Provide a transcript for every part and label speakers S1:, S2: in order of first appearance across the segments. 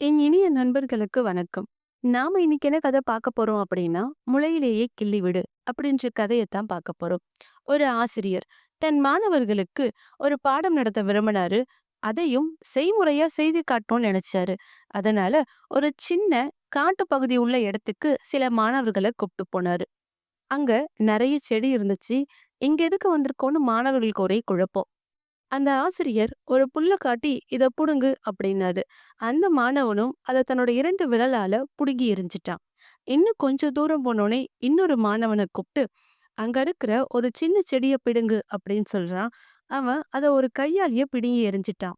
S1: என் இனிய நண்பர்களுக்கு வணக்கம். நாம இன்னைக்கு என்ன கதை பார்க்க போறோம் அப்படின்னா, "முளையிலேயே கிள்ளி விடு" அப்படின்ற கதையத்தான் பார்க்க போறோம். ஒரு ஆசிரியர் தன் மாணவர்களுக்கு ஒரு பாடம் நடத்த விரும்பினாரு. அதையும் செய்முறையா செய்து காட்டணும்னு நினைச்சாரு. அதனால ஒரு சின்ன காட்டுப் பகுதி உள்ள இடத்துக்கு சில மாணவர்கள கூப்பிட்டு போனாரு. அங்க நிறைய செடி இருந்துச்சு. இங்க எதுக்கு வந்திருக்கோன்னு மாணவர்களுக்கு ஒரே குழப்பம். அந்த ஆசிரியர் ஒரு புல்ல காட்டி இத புடுங்கு அப்படின்னாரு. அந்த மாணவனும் அத தன்னோட இரண்டு விரலால புடுங்கி எறிஞ்சிட்டான். இன்னும் கொஞ்சம் தூரம் போனோடனே இன்னொரு மாணவன கூப்ட்டு, அங்க இருக்கிற ஒரு சின்ன செடிய பிடுங்கு அப்படின்னு சொல்றான். அவன் அத ஒரு கையாலேயே பிடுங்கி எரிஞ்சிட்டான்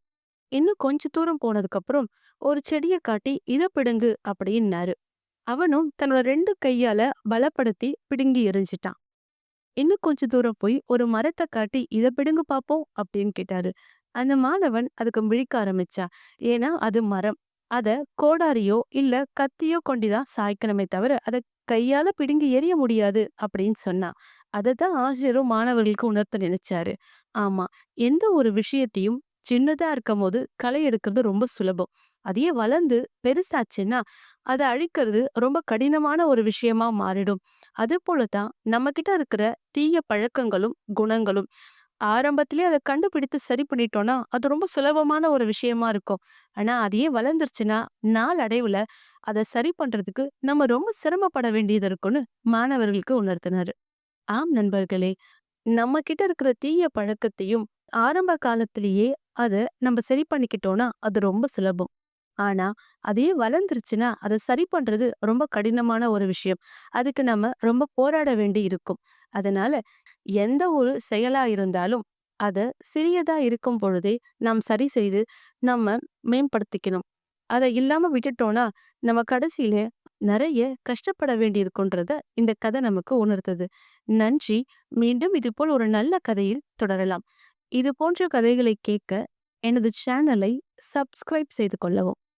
S1: இன்னும் கொஞ்ச தூரம் போனதுக்கப்புறம் ஒரு செடிய காட்டி இத பிடுங்கு அப்படின்னாரு. அவனும் தன்னோட ரெண்டு கையால பலப்படுத்தி பிடுங்கி எரிஞ்சிட்டான் இன்னும் கொஞ்ச தூரம் போய் ஒரு மரத்தை காட்டி இத பிடுங்கு பாப்போம் அப்படின்னு கேட்டாரு. அந்த மாணவன் அதுக்கு விழிக்க ஆரம்பிச்சா ஏன்னா அது மரம். அத கோடாரியோ இல்ல கத்தியோ கொண்டு தான் சாய்க்கணுமே தவிர, அத கையால பிடுங்கி எறிய முடியாது அப்படின்னு சொன்னான். தான் ஆசிரியரும் மாணவர்களுக்கு உணர்த்த நினைச்சாரு. ஆமா, எந்த ஒரு விஷயத்தையும் சின்னதா இருக்கும்போது களை எடுக்கிறது ரொம்ப சுலபம். அதையே வளர்ந்து பெருசாச்சுன்னா, அத அழிக்கிறது ரொம்ப கடினமான ஒரு விஷயமா மாறிடும். அதுபோல தான் நம்மகிட்ட இருக்கிற தீய பழக்கங்களும், குணங்களும் ஆரம்பத்திலே அத கண்டுபிடித்து சரி பண்ணிட்டோம்னா, அது ரொம்ப சுலபமான ஒரு விஷயமா இருக்கும். ஆனா அதையே வளர்ந்துருச்சுன்னா, நாளடைவுல அத சரி பண்றதுக்கு நம்ம ரொம்ப சிரமப்பட வேண்டியது இருக்கும்னு மாணவர்களுக்கு உணர்த்தினாரு. ஆம் நண்பர்களே, நம்ம கிட்ட இருக்கிற தீய பழக்கத்தையும் ஆரம்ப காலத்திலேயே அதை நம்ம சரி பண்ணிக்கிட்டோம்னா, அது ரொம்ப சுலபம். ஆனா, அதே வளர்ந்துருச்சுன்னா, அதை சரி பண்றது ரொம்ப கடினமான ஒரு விஷயம். அதுக்கு நம்ம ரொம்ப போராட வேண்டி இருக்கும். அதனால, எந்த ஒரு செயலா இருந்தாலும், அத சிறியதா இருக்கும் பொழுதே நாம் சரி செய்து, நம்ம மேம்படுத்திக்கணும். அதை இல்லாம விட்டுட்டோம்னா, நம்ம கடைசியில நிறைய கஷ்டப்பட வேண்டியிருக்குன்றத இந்த கதை நமக்கு உணர்த்துது. நன்றி. மீண்டும் இதுபோல் ஒரு நல்ல கதையில் தொடரலாம். இது போன்ற கதைகளை கேட்க எனது சேனலை சப்ஸ்கிரைப் செய்து கொள்ளவும்.